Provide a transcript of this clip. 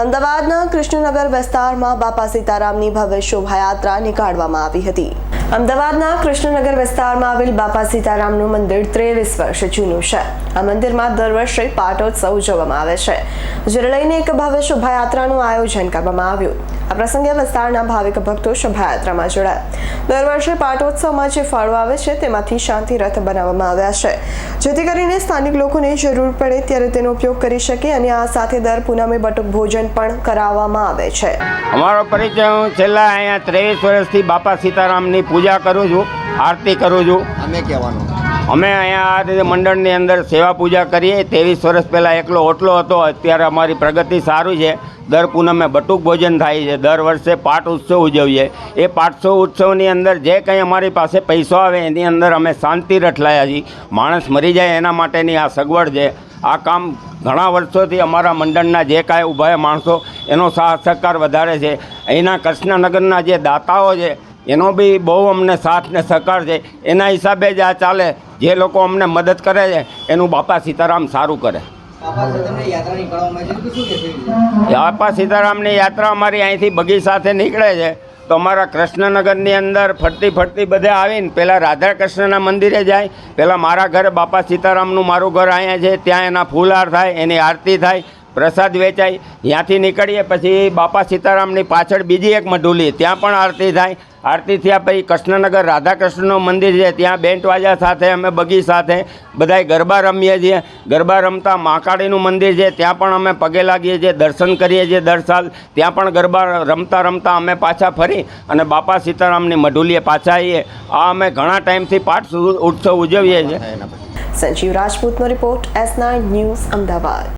અમદાવાદના કૃષ્ણનગર વિસ્તારમાં બાપા સીતારામની ભવ્ય શોભાયાત્રા નીકાળવામાં આવી હતી. અમદાવાદના કૃષ્ણનગર વિસ્તારમાં આવેલ બાપા સીતારામનું મંદિર ત્રેવીસ વર્ષ જૂનું છે. આ મંદિરમાં દર વર્ષે પાટોત્સવ ઉજવવામાં આવે છે. જેને લઈને એક ભવ્ય શોભાયાત્રાનું આયોજન કરવામાં આવ્યું. આ પ્રસંગે વિસ્તારના ભાવિક ભક્તો શોભાયાત્રામાં જોડાયા. દર વર્ષે પાટોત્સવમાં જે ફાળો આવે છે તેમાંથી શાંતિ રથ બનાવવામાં આવ્યા છે. જેથી કરીને સ્થાનિક લોકોને જરૂર પડે ત્યારે તેનો ઉપયોગ કરી શકે અને આ સાથે દર પૂનમે બટુક ભોજન પણ કરાવવામાં આવે છે. અમારો પરિચય હું છેલ્લા અહીંયા ત્રેવીસ વર્ષથી બાપા સીતારામની પૂજા કરું છું આરતી કરું છું. અમે કહેવાનું. અમે અહીંયા આ રીતે મંડળની અંદર સેવા પૂજા કરીએ. ત્રેવીસ વર્ષ પહેલાં એકલો ઓટલો હતો અત્યારે અમારી પ્રગતિ સારું છે. દર પૂનમે બટુક ભોજન થાય છે. દર વર્ષે પાઠ ઉત્સવ ઉજવીએ. એ પાઠોત્સવ ઉત્સવની અંદર જે કંઈ અમારી પાસે પૈસો આવે એની અંદર અમે શાંતિ રઠલાયા છીએ. માણસ મરી જાય એના માટેની આ સગવડ છે. આ કામ ઘણા વર્ષોથી અમારા મંડળના જે કાંઈ ઊભા માણસો એનો સાથ સહકાર વધારે છે. અહીંના કૃષ્ણનગરના જે દાતાઓ છે, એનો બી બહુ અમને સાથ ને સહકાર છે. એના હિસાબે જ આ ચાલે. જે લોકો અમને મદદ કરે છે, એનું બાપા સીતારામ સારું કરે. બાપા સીતારામની યાત્રા અમારી અહીંથી બગી સાથે નીકળે છે. તો અમારા કૃષ્ણનગરની અંદર ફરતી ફરતી બધે આવીને પહેલાં રાધા કૃષ્ણના મંદિરે જાય. પહેલાં મારા ઘરે બાપા સીતારામનું મારું ઘર અહીંયા છે. ત્યાં એના ફૂલહાર થાય, એની આરતી થાય. પ્રસાદ વેચાય, ત્યાંથી નીકળીએ, પછી બાપા સીતારામની પાછળ બીજી એક મઢુલી, ત્યાં પણ આરતી થાય. આરતી થયા પછી કૃષ્ણનગર રાધા કૃષ્ણનું મંદિર છે, ત્યાં બેન્ટ સાથે, અમે બગી સાથે, બધાય ગરબા રમીએ છીએ. ગરબા રમતા મહાકાળીનું મંદિર છે, ત્યાં પણ અમે પગે લાગીએ છીએ, દર્શન કરીએ છીએ દર સાલ. ત્યાં પણ ગરબા રમતા રમતા અમે પાછા ફરી અને બાપા સીતારામની મઢુલીએ પાછા આવીએ. આ અમે ઘણા ટાઈમથી પાઠ ઉત્સવ ઉજવીએ છીએ. Sanjeev રાજપૂતનો report S nine news Ahmedabad.